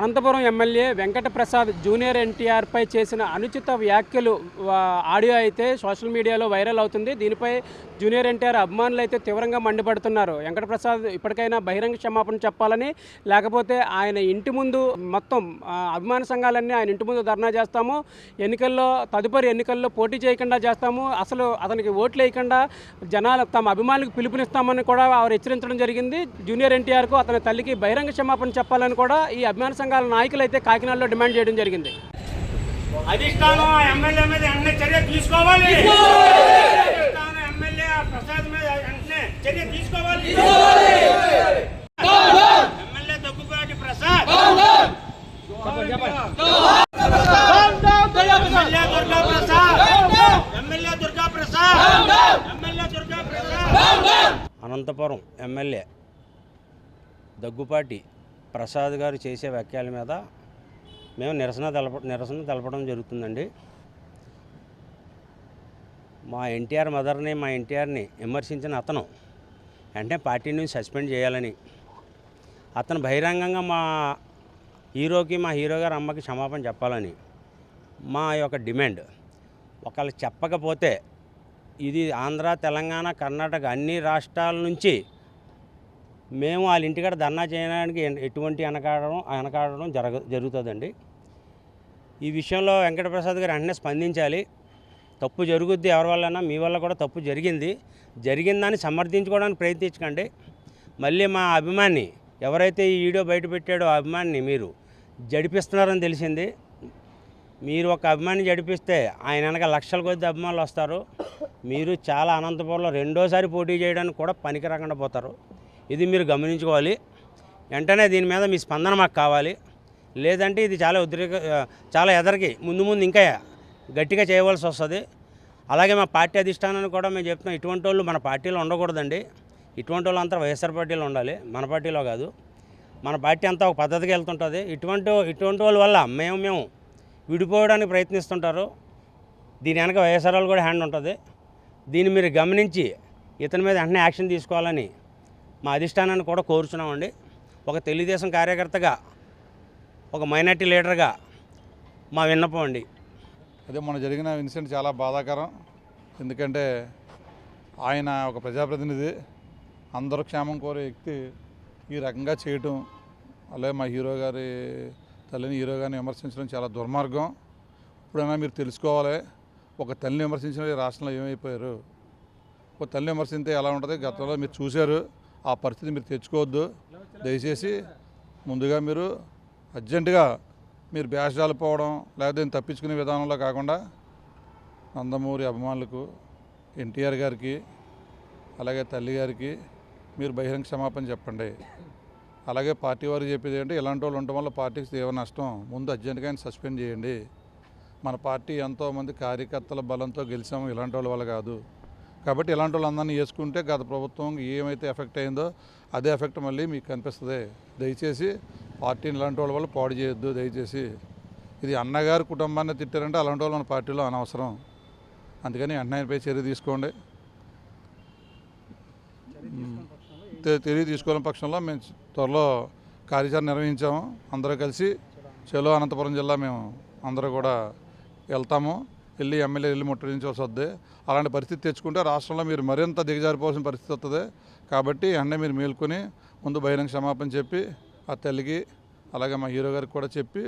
Anantapuram MLA Venkata Prasad junior ఎన్టీఆర్పై చేసిన అనుచిత వ్యాఖ్యలు ఆడియో అయితే సోషల్ మీడియాలో వైరల్ అవుతుంది. దీనిపై జూనియర్ ఎన్టీఆర్ అభిమానులు అయితే తీవ్రంగా మండిపడుతున్నారు. వెంకట ప్రసాద్ ఇప్పటికైనా బహిరంగ క్షమాపణ చెప్పాలని లేకపోతే ఆయన ఇంటి ముందు మొత్తం అభిమాన సంఘాలన్నీ ఆయన ఇంటి ముందు ధర్నా చేస్తాము. ఎన్నికల్లో తదుపరి ఎన్నికల్లో పోటీ చేయకుండా చేస్తాము. అసలు అతనికి ఓట్లు వేయకుండా జనాలు తమ అభిమానులకు పిలుపునిస్తామని కూడా వారు హెచ్చరించడం జరిగింది. జూనియర్ ఎన్టీఆర్కు అతని తల్లికి బహిరంగ క్షమాపణ చెప్పాలని కూడా ఈ అభిమాన సంఘాల నాయకులు అయితే కాకినాడలో డిమాండ్ చేయడం జరిగింది. అధిష్టానం ఎమ్మెల్యే మీద వెంటనే చర్య తీసుకోవాలి. అధిష్టానం ఎమ్మెల్యే ప్రసాద్ మీద వెంటనే చర్య తీసుకోవాలి. MLA Daggubati Prasad. MLA Durga Prasad. MLA Durga Prasad. MLA Durga Prasad. Anantapuram MLA Daggupati Prasad గారు చేసే వ్యాఖ్యల మీద మేము నిరసన తెలప నిరసన తెలపడం జరుగుతుందండి. మా ఎన్టీఆర్ మదర్ని మా ఎన్టీఆర్ని విమర్శించిన అతను వెంటనే పార్టీ నుంచి సస్పెండ్ చేయాలని. అతను బహిరంగంగా మా హీరోకి మా హీరో గారు అమ్మకి క్షమాపణ చెప్పాలని మా యొక్క డిమాండ్. ఒకళ్ళు చెప్పకపోతే ఇది ఆంధ్ర తెలంగాణ కర్ణాటక అన్ని రాష్ట్రాల నుంచి మేము వాళ్ళ ఇంటికాడ ధర్నా చేయడానికి ఎటువంటి వెనకాడడం వెనకాడడం జరగ జరుగుతుందండి. ఈ విషయంలో వెంకటప్రసాద్ గారు వెంటనే స్పందించాలి. తప్పు జరుగుద్ది ఎవరి వల్లైనా మీ వల్ల కూడా తప్పు జరిగింది. జరిగిందని సమర్థించుకోవడానికి ప్రయత్నించకండి. మళ్ళీ మా అభిమాని ఎవరైతే ఈ వీడియో బయట పెట్టాడో ఆ అభిమానిని మీరు జడిపిస్తున్నారని తెలిసింది. మీరు ఒక అభిమాని జడిపిస్తే ఆయన వెనక లక్షల కొద్ది అభిమానులు వస్తారు. మీరు చాలా అనంతపురంలో రెండోసారి పోటీ చేయడానికి కూడా పనికి రాకుండా పోతారు. ఇది మీరు గమనించుకోవాలి. వెంటనే దీని మీద మీ స్పందన మాకు కావాలి. లేదంటే ఇది చాలా ఉద్రేక చాలా ఎదరికి ముందు ముందు ఇంకా గట్టిగా చేయవలసి వస్తుంది. అలాగే మా పార్టీ అధిష్టానాన్ని కూడా మేము చెప్తున్నాం ఇటువంటి వాళ్ళు మన పార్టీలో ఉండకూడదండి. ఇటువంటి వాళ్ళు అంతా వైఎస్ఆర్ పార్టీలో ఉండాలి మన పార్టీలో కాదు. మన పార్టీ అంతా ఒక పద్ధతికి వెళ్తుంటుంది. ఇటువంటి ఇటువంటి వాళ్ళ వల్ల మేము మేము విడిపోవడానికి ప్రయత్నిస్తుంటారు. దీని వెనక వైఎస్ఆర్ వాళ్ళు కూడా హ్యాండ్ ఉంటుంది. దీన్ని మీరు గమనించి ఇతని మీద వెంటనే యాక్షన్ తీసుకోవాలని మా అధిష్టానాన్ని కూడా కోరుచున్నామండి. ఒక తెలుగుదేశం కార్యకర్తగా ఒక మైనార్టీ లీడర్గా మా విన్నపం అండి. అదే మొన్న జరిగిన ఇన్సిడెంట్ చాలా బాధాకరం. ఎందుకంటే ఆయన ఒక ప్రజాప్రతినిధి అందరూ క్షేమం కోరే వ్యక్తి. ఈ రకంగా చేయటం అలాగే మా హీరో గారి తల్లిని హీరో గారిని విమర్శించడం చాలా దుర్మార్గం. ఇప్పుడైనా మీరు తెలుసుకోవాలి ఒక తల్లిని విమర్శించిన రాష్ట్రంలో ఏమైపోయారు? ఒక తల్లిని విమర్శించే ఎలా ఉంటుంది? గతంలో మీరు చూశారు. ఆ పరిస్థితి మీరు తెచ్చుకోవద్దు. దయచేసి ముందుగా మీరు అర్జెంటుగా మీరు బ్యాష్ పోవడం లేకపోతే తప్పించుకునే విధానంలో కాకుండా నందమూరి అభిమానులకు ఎన్టీఆర్ గారికి అలాగే తల్లి గారికి మీరు బహిరంగ క్షమాపణ చెప్పండి. అలాగే పార్టీ వారు చెప్పేది ఏంటంటే ఇలాంటి వాళ్ళు ఉండటం వల్ల పార్టీకి తీవ్ర నష్టం. ముందు అర్జెంటుగా ఆయన సస్పెండ్ చేయండి. మన పార్టీ ఎంతోమంది కార్యకర్తల బలంతో గెలిచాము ఇలాంటి వాళ్ళ వల్ల కాదు. కాబట్టి ఇలాంటి వాళ్ళందరినీ వేసుకుంటే గత ప్రభుత్వం ఏమైతే ఎఫెక్ట్ అయిందో అదే ఎఫెక్ట్ మళ్ళీ మీకు కనిపిస్తుంది. దయచేసి పార్టీని ఇలాంటి వాళ్ళ వల్ల పాడు చేయొద్దు. దయచేసి ఇది అన్నగారి కుటుంబాన్ని తిట్టారంటే అలాంటి వాళ్ళు మన పార్టీలో అనవసరం. అందుకని అన్నయ్యపై చర్య తీసుకోండి. తెలియ చర్య పక్షంలో మేము త్వరలో కార్యాచరణ నిర్వహించాము. అందరూ కలిసి చెలో అనంతపురం జిల్లా మేము అందరూ కూడా వెళ్తాము. వెళ్ళి ఎమ్మెల్యే వెళ్ళి ముట్టడించవలసి వద్ది అలాంటి పరిస్థితి తెచ్చుకుంటే రాష్ట్రంలో మీరు మరింత దిగజారిపోవాల్సిన పరిస్థితి వస్తుంది. కాబట్టి అన్నీ మీరు మేల్కొని ముందు బహిరంగ క్షమాపణ చెప్పి ఆ తల్లికి అలాగే మా హీరో గారికి కూడా చెప్పి